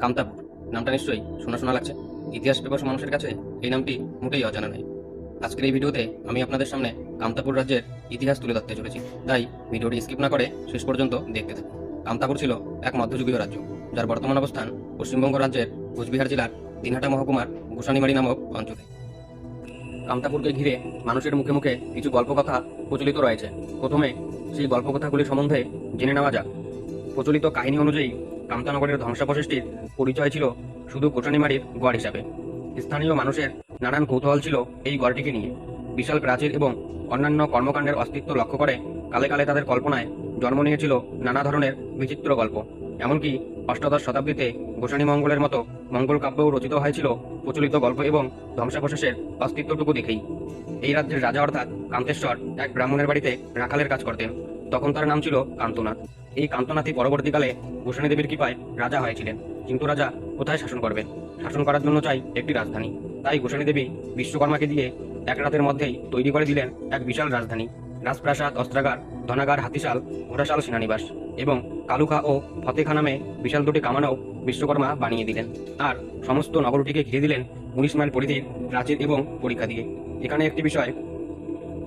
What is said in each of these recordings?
কামতাপুর নামটা নিশ্চয়ই শোনা শোনা লাগছে। ইতিহাস পেপার মানুষের কাছে এই নামটি মোটেই অজানা নয়। আজকের এই ভিডিওতে আমি আপনাদের সামনে কামতাপুর রাজ্যের ইতিহাস তুলে ধরতে চলেছি। তাই ভিডিওটি স্কিপ না করে শেষ পর্যন্ত দেখতে থাকুন। কামতাপুর ছিল এক মধ্যযুগীয় রাজ্য, যার বর্তমান অবস্থান পশ্চিমবঙ্গ রাজ্যের কোচবিহার জেলার দিনহাটা মহকুমার গোসানিমারি নামক অঞ্চলে। কামতাপুরকে ঘিরে মানুষের মুখে মুখে কিছু গল্পকথা প্রচলিত রয়েছে। প্রথমে সেই গল্পকথাগুলি সম্বন্ধে জেনে নেওয়া যাক। প্রচলিত কাহিনী অনুযায়ী কামতানগরের ধ্বংসাবশেষটির পরিচয় ছিল শুধু কোটানিমারির গড় হিসাবে। স্থানীয় মানুষের নানান কৌতূহল ছিল এই গড়টিকে নিয়ে। বিশাল প্রাচীর এবং অন্যান্য কর্মকাণ্ডের অস্তিত্ব লক্ষ্য করে কালে কালে তাদের কল্পনায় জন্ম নিয়েছিল নানা ধরনের বিচিত্র গল্প। এমনকি অষ্টাদশ শতাব্দীতে গোসানী মঙ্গলের মতো মঙ্গল কাব্যও রচিত হয়েছিল প্রচলিত গল্প এবং ধ্বংসাবশেষের অস্তিত্বটুকু দেখেই। এই রাজ্যের রাজা অর্থাৎ কান্তেশ্বর এক ব্রাহ্মণের বাড়িতে রাখালের কাজ করতেন। তখন তার নাম ছিল কান্তনাথ। এই কান্তনাথই পরবর্তীকালে গোসানী দেবীর কৃপায় রাজা হয়েছিলেন। কিন্তু রাজা কোথায় শাসন করবেন? শাসন করার জন্য চাই একটি রাজধানী। তাই গোসানী দেবী বিশ্বকর্মাকে দিয়ে এক রাতের মধ্যেই তৈরি করে দিলেন এক বিশাল রাজধানী। রাজপ্রাসাদ, অস্ত্রাগার, ধনাগার, হাতিশাল, ঘোড়াশাল, সেনানিবাস এবং কালুখা ও ফতেখা নামে বিশাল দুটি কামানও বিশ্বকর্মা বানিয়ে দিলেন। আর সমস্ত নগরটিকে ঘিরে দিলেন উনিশ মাইল পরিধির প্রাচীর এবং পরীক্ষা দিয়ে। এখানে একটি বিষয়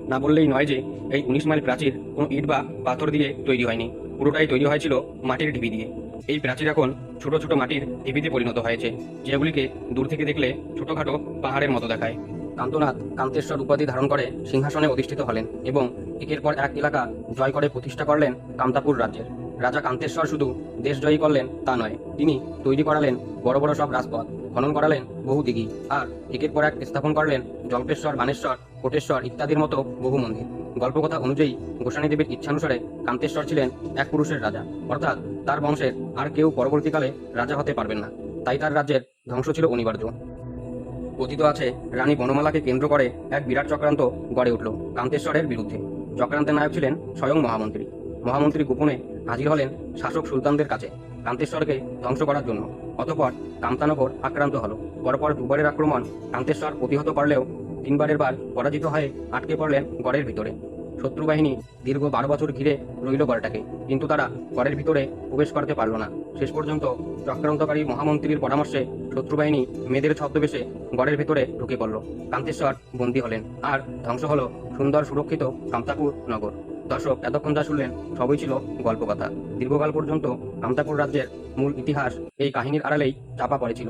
না বললেই নয় যে, এই উনিশ মাইল প্রাচীর কোনো ইট বা পাথর দিয়ে তৈরি হয়নি। পুরোটাই তৈরি হয়েছিল মাটির ঢিবি দিয়ে। এই প্রাচীর এখন ছোট ছোট মাটির ঢিবিতে পরিণত হয়েছে, যেগুলিকে দূর থেকে দেখলে ছোটখাটো পাহাড়ের মতো দেখায়। কান্তনাথ কান্তেশ্বর উপাধি ধারণ করে সিংহাসনে অধিষ্ঠিত হলেন এবং একের পর এক এলাকা জয় করে প্রতিষ্ঠা করলেন কামতাপুর রাজ্যের। রাজা কান্তেশ্বর শুধু দেশ জয়ী করলেন তা নয়, তিনি তৈরি করালেন বড় বড় সব রাজপথ, খনন করালেন বহু দিঘি, আর একের পর এক স্থাপন করলেন জল্পেশ্বর বানেশ্বর, কোটেশ্বর ইত্যাদির মতো বহু মন্দির। গল্পকথা অনুযায়ী গোসানী দেবীর ইচ্ছানুসারে কান্তেশ্বর ছিলেন এক পুরুষের রাজা। অর্থাৎ তার বংশের আর কেউ পরবর্তীকালে রাজা হতে পারবেন না। তাই তার রাজ্যের ধ্বংস ছিল অনিবার্য। কথিত আছে, রানী বনমালাকে কেন্দ্র করে এক বিরাট চক্রান্ত গড়ে উঠল কান্তেশ্বরের বিরুদ্ধে। চক্রান্তের নায়ক ছিলেন স্বয়ং মহামন্ত্রী। মহামন্ত্রী গোপনে হাজির হলেন শাসক সুলতানদের কাছে কান্তেশ্বরকে ধ্বংস করার জন্য। অতপর কামতানগর আক্রান্ত হল। পরপর দুবারের আক্রমণ কান্তেশ্বর প্রতিহত করলেও তিনবারের বার পরাজিত হয়ে আটকে পড়লেন গড়ের ভিতরে। শত্রু বাহিনী দীর্ঘ বারো বছর ঘিরে রইল গড়টাকে, কিন্তু তারা গড়ের ভিতরে প্রবেশ করতে পারল না। শেষ পর্যন্ত চক্রান্তকারী মহামন্ত্রীর পরামর্শে শত্রু বাহিনী মেয়েদের ছদ্মবেশে গড়ের ভেতরে ঢুকে পড়ল। কান্তেশ্বর বন্দী হলেন, আর ধ্বংস হল সুন্দর সুরক্ষিত কামতাপুর নগর। দর্শক, এতক্ষণ যা শুনলেন, সবই ছিল গল্পকথা। দীর্ঘকাল পর্যন্ত কামতাপুর রাজ্যের মূল ইতিহাস এই কাহিনীর আড়ালেই চাপা পড়েছিল।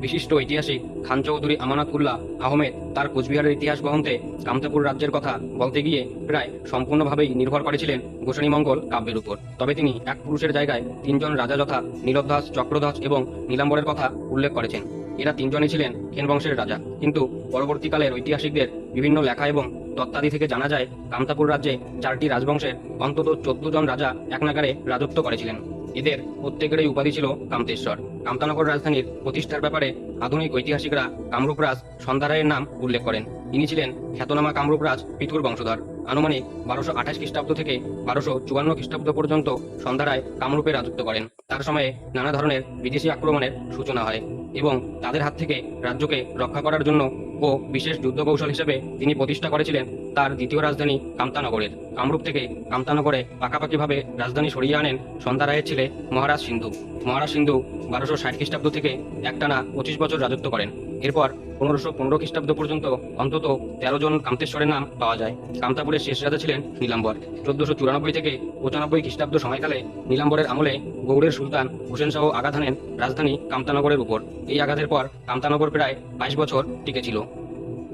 বিশিষ্ট ঐতিহাসিক খান চৌধুরী আমানাত আমানাতুল্লাহ আহমেদ তার কোচবিহারের ইতিহাস গ্রন্থে কামতাপুর রাজ্যের কথা বলতে গিয়ে প্রায় সম্পূর্ণভাবেই নির্ভর করেছিলেন গোসানী মঙ্গল কাব্যের উপর। তবে তিনি এক পুরুষের জায়গায় তিনজন রাজা যথা নীলধ্বজ চক্রধ্বজ এবং নীলাম্বরের কথা উল্লেখ করেছেন। এরা তিনজনই ছিলেন খেন বংশের রাজা। কিন্তু পরবর্তীকালের ঐতিহাসিকদের বিভিন্ন লেখা এবং তত্ত্বাদি থেকে জানা যায়, কামতাপুর রাজ্যে চারটি রাজবংশের অন্তত চোদ্দ জন রাজা এক নাগারে রাজত্ব করেছিলেন। এদের প্রত্যেকেরই উপাধি ছিল কামতেশ্বর কামতানগর রাজধানীর প্রতিষ্ঠার ব্যাপারে আধুনিক ঐতিহাসিকরা কামরূপ রাজ সন্ধ্যারায়ের নাম উল্লেখ করেন। তিনি ছিলেন খ্যাতনামা কামরূপ রাজ পিতুর বংশধর। আনুমানিক বারোশো আঠাশ খ্রিস্টাব্দ থেকে বারোশো চুয়ান্ন খ্রিস্টাব্দ পর্যন্ত সন্ধ্যারায় কামরূপে রাজত্ব করেন। তার সময়ে নানা ধরনের বিদেশি আক্রমণের সূচনা হয়। এবং তাদের হাত থেকে রাজ্যকে রক্ষা করার জন্য ও বিশেষ যুদ্ধ কৌশল হিসেবে তিনি প্রতিষ্ঠা করেছিলেন তার দ্বিতীয় রাজধানী কামতানগরের। কামরূপ থেকে কামতানগরে পাকাপাকিভাবে রাজধানী সরিয়ে আনেন সন্ধ্যা রায়ের ছেলে মহারাজ সিন্ধু। মহারাজ সিন্ধু বারোশো ষাট খ্রিস্টাব্দ থেকে একটানা পঁচিশ বছর রাজত্ব করেন। এরপর পনেরোশো পনেরো খ্রিস্টাব্দ পর্যন্ত অন্তত তেরো জন কামতেশ্বরের নাম পাওয়া যায়। কামতাপুরের শেষ রাজা ছিলেন নীলাম্বর। চোদ্দশো চুরানব্বই থেকে পঁচানব্বই খ্রিস্টাব্দ সময়কালে নীলাম্বরের আমলে গৌড়ের সুলতান হুসেন শাহ আঘাত হানেন রাজধানী কামতানগরের উপর। এই আঘাতের পর কামতানগর প্রায় বাইশ বছর টিকেছিল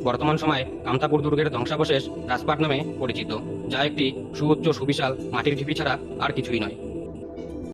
বর্তমান সময়ে কামতাপুর দুর্গের ধ্বংসাবশেষ রাজপাট নামে পরিচিত, যা একটি সুউচ্চ সুবিশাল মাটির ঢিপি ছাড়া আর কিছুই নয়।